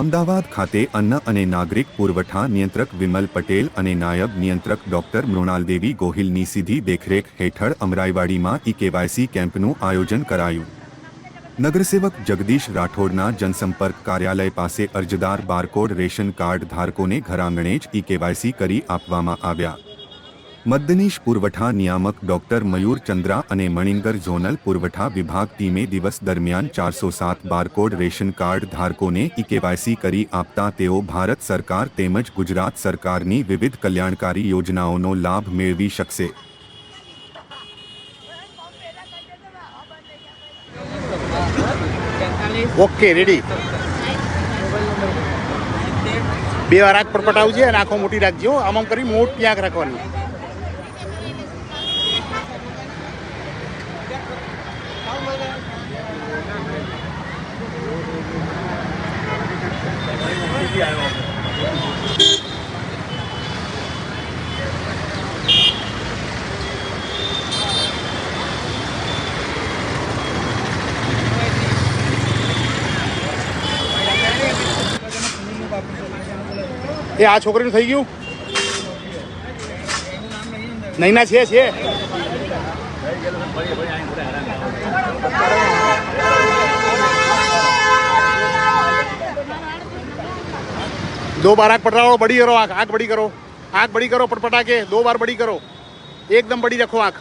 અમદાવાદ ખાતે અન્ન અને નાગરિક પુરવઠા નિયંત્રક વિમલ પટેલ અને નાયબ નિયંત્રક ડોક્ટર મૃણાલદેવી ગોહિલની સીધી દેખરેખ હેઠળ અમરાઈવાડીમાં ઈ કેવાયસી કેમ્પનું આયોજન કરાયું. નગરસેવક જગદીશ રાઠોડના જનસંપર્ક કાર્યાલય પાસે અરજદાર બારકોડ રેશન કાર્ડ ધારકોને ઘરાંગણે જ ઈ કેવાયસી કરી આપવામાં આવ્યા. મદદનીશ પુરવઠા નિયામક ડોક્ટર મયુર ચંદ્રા અને મણિંગર ઝોનલ પુરવઠા વિભાગ ટીમે દિવસ દરમિયાન ચારસો સાત બારકોડ રેશન કાર્ડ ધારકોને ઈ કેવાયસી કરી આપતા તેઓ ભારત સરકાર તેમજ ગુજરાત સરકારની વિવિધ કલ્યાણકારી યોજનાઓનો લાભ મેળવી શકશે. Okay, ready. બે વાર આંખ પડપટાવજે અને આંખો મોટી રાખજો આમ આમ કરી મોટી આંખ રાખવાની. એ આ છોકરીનું થઈ ગયું? નૈના છે છે. दो बार आग पटरा हो बड़ी करो आग आग बड़ी करो, आग बड़ी करो पटपटा के दो बार बड़ी करो, एकदम बड़ी रखो आग।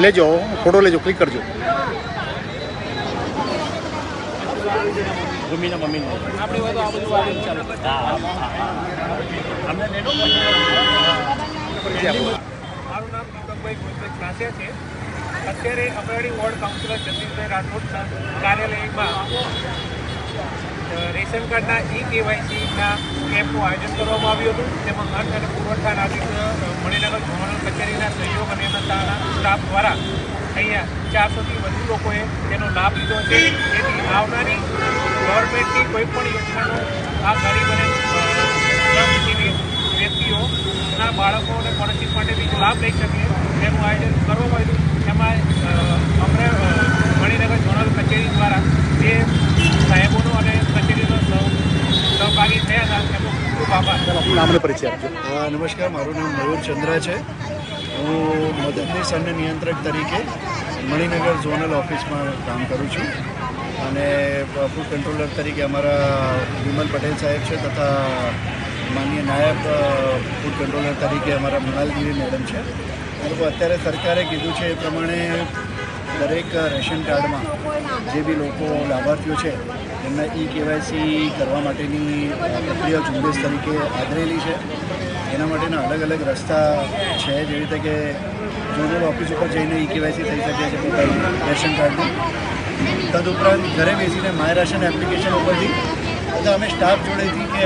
ले जाओ, फ़ोटो ले जाओ, क्लिक कर जाओ। કરજો મમ્મીના. મારું નામ દીપકભાઈ ગુજરાત કાસિયા છે. અત્યારે અમરાડી વોર્ડ કાઉન્સિલર જગદીશભાઈ રાઠોડના કાર્યાલયમાં રેશન કાર્ડના ઈ કેવાયસીના કેમ્પનું આયોજન કરવામાં આવ્યું હતું. તેમાં અન્ન અને પુરવઠા નાગરિક મણિનગર ઝોનલ કચેરીના સહયોગ અને એમના સ્ટાફ દ્વારા અહીંયા ચારસોથી વધુ લોકોએ તેનો લાભ લીધો છે. તેથી આવનારી ગવર્મેન્ટની કોઈ પણ યોજનાનો આ ગરીબ અને અ, શ્રમજીવી વ્યક્તિઓના બાળકો અને પડોશી માટે બીજો લાભ લઈ શકે તેનું આયોજન કરવામાં આવ્યું. એમાં અમને મણિનગર ઝોનલ કચેરી દ્વારા જે સાહેબોનો અને કચેરીનો સહ- સહભાગી થયા હતા એમનો ખૂબ ખૂબ આભાર. નામનો પરિચય નમસ્કાર મારું નામ મયુર ચંદ્રા છે. હું મદદનીશ અન્ન નિયંત્રક તરીકે મણિનગર ઝોનલ ઓફિસમાં કામ કરું છું. અને ફૂડ કંટ્રોલર તરીકે અમારા વિમલ પટેલ સાહેબ છે તથા માનનીય નાયબ ફૂડ કંટ્રોલર તરીકે અમારા મૃણાલગીરી મેડમ છે. એ અત્યારે સરકારે કીધું છે એ પ્રમાણે દરેક રેશન કાર્ડમાં જે બી લોકો લાભાર્થીઓ છે, એમના ઈ કેવાયસી કરવા માટેની પ્રક્રિયા ઝુંબેશ તરીકે આદરેલી છે. એના માટેના અલગ અલગ રસ્તા છે જેવી રીતે કે ઝોનલ ઓફિસ ઉપર જઈને ઈ કેવાયસી થઈ શકે છે રેશન કાર્ડનું. તદુપરાંત ઘરે બેસીને માય રાશન એપ્લિકેશન ઉપરથી, તો અમે સ્ટાફ જોડેથી કે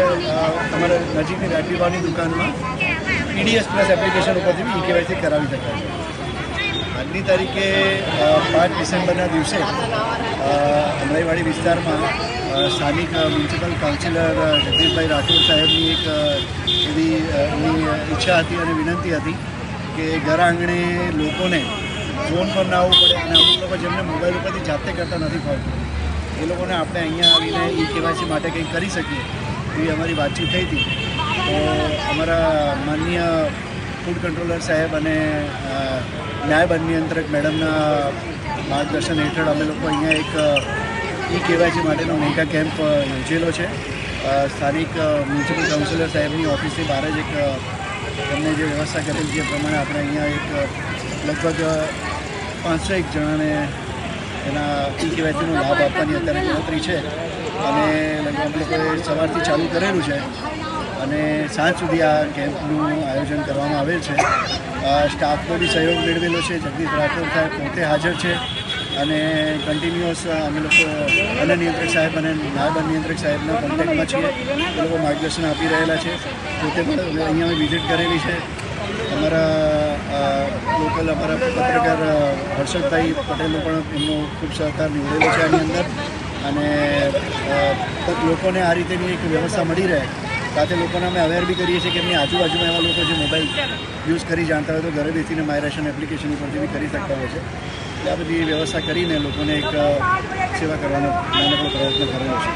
તમારા નજીકની રાટીવાની દુકાનમાં પીડીએસ પ્લસ એપ્લિકેશન ઉપરથી બી ઈ કેવાયસી કરાવી શકાય છે. આજની તારીખે પાંચ ડિસેમ્બરના દિવસે અમરાઈવાડી વિસ્તારમાં સ્થાનિક મ્યુનિસિપલ કાઉન્સિલર જગદીશભાઈ રાઠોડ સાહેબની એક એવી ઈચ્છા હતી અને વિનંતી હતી કે ઘર આંગણે લોકોને ફોન પર ના આવવું પડે અને અમુક લોકો જેમને મોબાઈલ ઉપરથી જાતે કરતા નથી ફાવતું. એ લોકોને આપણે અહીંયા આવીને ઈ કેવાયસી માટે કંઈક કરી શકીએ, એવી અમારી વાતચીત થઈ હતી. તો અમારા માનનીય ફૂડ કંટ્રોલર સાહેબ અને નાયબ અન્યંત્રક મેડમના માર્ગદર્શન હેઠળ અમે લોકો અહીંયા એક, ઈ કેવાયસી માટેનો મેગા કેમ્પ યોજેલો છે. સ્થાનિક મ્યુનિસિપલ કાઉન્સિલર સાહેબની ઓફિસની બહાર જ એક એમને જે વ્યવસ્થા કરેલી છે પ્રમાણે આપણે અહીંયા એક, લગભગ પાંચસો એક જણાને એના કેવાયસીનો લાભ આપવાની અત્યારે ગણતરી છે. અને લગભગ અમે લોકોએ સવારથી ચાલુ કરેલું છે. અને સાંજ સુધી આ કેમ્પનું આયોજન કરવામાં આવેલ છે. સ્ટાફનો બી સહયોગ મેળવેલો છે. જગદીશ રાઠોડ સાહેબ પોતે હાજર છે. અને કન્ટિન્યુઅસ અમે લોકો અન્ય નિયંત્રક સાહેબ અને નાયબ નિયંત્રક સાહેબના કોન્ટેક્ટમાં છીએ. એ લોકો માર્ગદર્શન આપી રહેલા છે. પોતે પણ અહીંયા અમે વિઝિટ કરેલી છે. અમારા લોકલ અમારા પત્રકાર હર્ષદભાઈ પટેલનો પણ એમનો ખૂબ સહકાર નીવડેલો છે આની અંદર. અને લોકોને આ રીતેની એક વ્યવસ્થા મળી રહે. સાથે લોકોને અમે અવેર બી કરીએ છીએ કે એમની આજુબાજુમાં એવા લોકો જે મોબાઈલ યુઝ કરી જાણતા હોય તો ઘરે બેસીને માયરેશન એપ્લિકેશન ઉપરથી બી કરી શકતા હોય છે. એટલે આ બધી વ્યવસ્થા કરીને લોકોને એક સેવા કરવાનો નાનકડો પ્રયત્ન કરેલો છે.